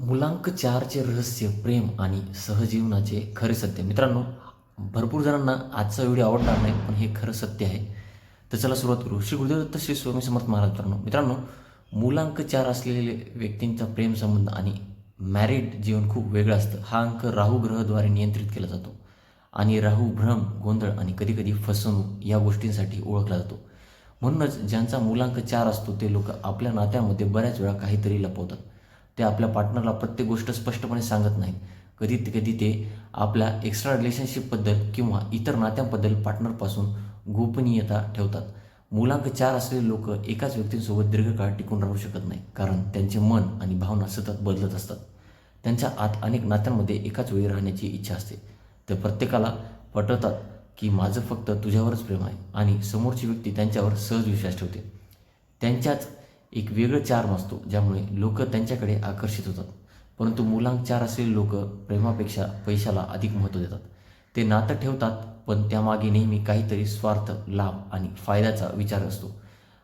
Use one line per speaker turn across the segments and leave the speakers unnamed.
मुलांक चारचे रहस्य प्रेम आणि सहजीवनाचे खरे सत्य. मित्रांनो भरपूर जणांना आजचा व्हिडिओ आवडणार नाही पण हे खरं सत्य आहे. तर चला सुरुवात करू. श्री गुरुदेवदत्त श्री स्वामी समर्थ महाराज मित्रांनो. मित्रांनो मुलांक चार असलेले व्यक्तींचा प्रेम संबंध आणि मॅरिड जीवन खूप वेगळं असतं. हा अंक राहू ग्रहद्वारे नियंत्रित केला जातो. आणि राहू भ्रम गोंधळ आणि कधीकधी फसवणूक या गोष्टींसाठी ओळखला जातो. म्हणूनच ज्यांचा मुलांक चार असतो ते लोक आपल्या नात्यामध्ये बऱ्याच वेळा काहीतरी लपवतात. ते आपल्या पार्टनरला प्रत्येक गोष्ट स्पष्टपणे सांगत नाहीत. कधी कधी ते आपल्या एक्स्ट्रा रिलेशनशिपबद्दल किंवा इतर नात्यांबद्दल पार्टनरपासून गोपनीयता ठेवतात. मुलांक चार असलेले लोक एकाच व्यक्तींसोबत दीर्घकाळ टिकून राहू शकत नाही कारण त्यांचे मन आणि भावना सतत बदलत असतात. त्यांच्या आत अनेक नात्यांमध्ये एकाच वेळी राहण्याची इच्छा असते. ते प्रत्येकाला पटवतात की माझं फक्त तुझ्यावरच प्रेम आहे आणि समोरची व्यक्ती त्यांच्यावर सहज विश्वास ठेवते. त्यांच्याच एक वेगळं चार्म असतो ज्यामुळे लोक त्यांच्याकडे आकर्षित होतात. परंतु मुलांक चार असलेले लोक प्रेमापेक्षा पैशाला अधिक महत्त्व देतात. ते नातं ठेवतात पण त्यामागे नेहमी काहीतरी स्वार्थ लाभ आणि फायद्याचा विचार असतो.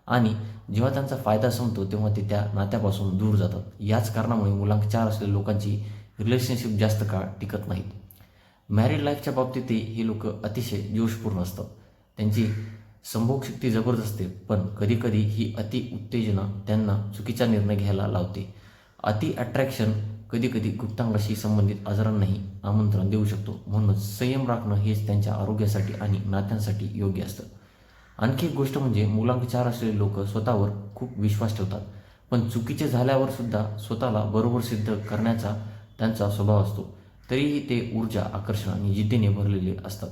आणि जेव्हा त्यांचा फायदा संपतो तेव्हा ते त्या नात्यापासून दूर जातात. याच कारणामुळे मुलांक चार असलेल्या लोकांची रिलेशनशिप जास्त काळ टिकत नाहीत. मॅरिड लाईफच्या बाबतीतही हे लोक अतिशय जोशपूर्ण असतात. त्यांची संभोग शक्ती जबरदस्त असते पण कधीकधी ही अति उत्तेजना त्यांना चुकीचा निर्णय घ्यायला लावते. अति अट्रॅक्शन कधीकधी गुप्तांगाशी संबंधित आजारांनाही आमंत्रण देऊ शकतो. म्हणूनच संयम राखणं हेच त्यांच्या आरोग्यासाठी आणि नात्यांसाठी योग्य असतं. आणखी एक गोष्ट म्हणजे मुलांकचार असलेले लोक स्वतःवर खूप विश्वास ठेवतात. पण चुकीचे झाल्यावर सुद्धा स्वतःला बरोबर सिद्ध करण्याचा त्यांचा स्वभाव असतो. तरीही ते ऊर्जा आकर्षण आणि जिद्दीने भरलेले असतात.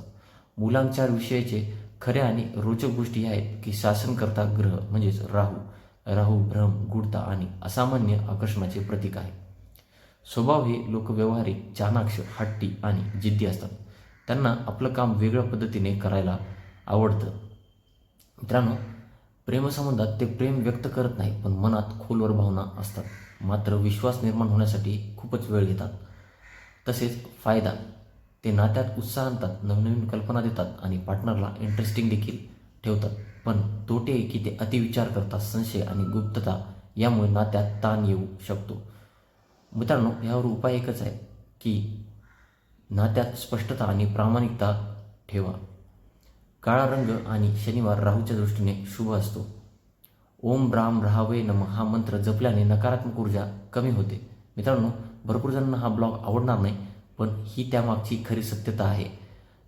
मुलांच्या विषयाचे खऱ्या आणि रोचक गोष्टी ह्या आहेत की शासनकर्ता ग्रह म्हणजेच राहू राहू भ्रम गूढता आणि असामान्य आकर्षणाचे प्रतीक आहे. स्वभाव हे लोक व्यवहारिक चाणाक्ष हट्टी आणि जिद्दी असतात. त्यांना आपलं काम वेगळ्या पद्धतीने करायला आवडतं. मित्रांनो प्रेमसंबंधात ते प्रेम व्यक्त करत नाही पण मनात खोलवर भावना असतात. मात्र विश्वास निर्माण होण्यासाठी खूपच वेळ घेतात. तसेच फायदा. ते नात्यात उत्साह आणतात नवनवीन कल्पना देतात आणि पार्टनरला इंटरेस्टिंग देखील ठेवतात. पण तोटे की ते अतिविचार करतात संशय आणि गुप्तता यामुळे नात्यात ताण येऊ शकतो. मित्रांनो यावर उपाय एकच आहे की नात्यात स्पष्टता आणि प्रामाणिकता ठेवा. काळा रंग आणि शनिवार राहूच्या दृष्टीने शुभ असतो. ओम राम राहावे नम हा मंत्र जपल्याने नकारात्मक ऊर्जा कमी होते. मित्रांनो भरपूर जणांना हा ब्लॉग आवडणार नाही. पण ही त्यामागची खरी सत्यता आहे.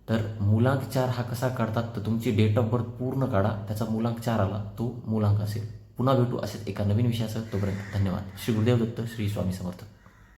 तर मुलांक चार हा कसा काढतात तर तुमची डेट ऑफ बर्थ पूर्ण काढा त्याचा मुलांक चार आला तो मुलांक असेल. पुन्हा भेटू असेच एका नवीन विषयासह. तोपर्यंत धन्यवाद. श्री गुरुदेव दत्त श्री स्वामी समर्थ.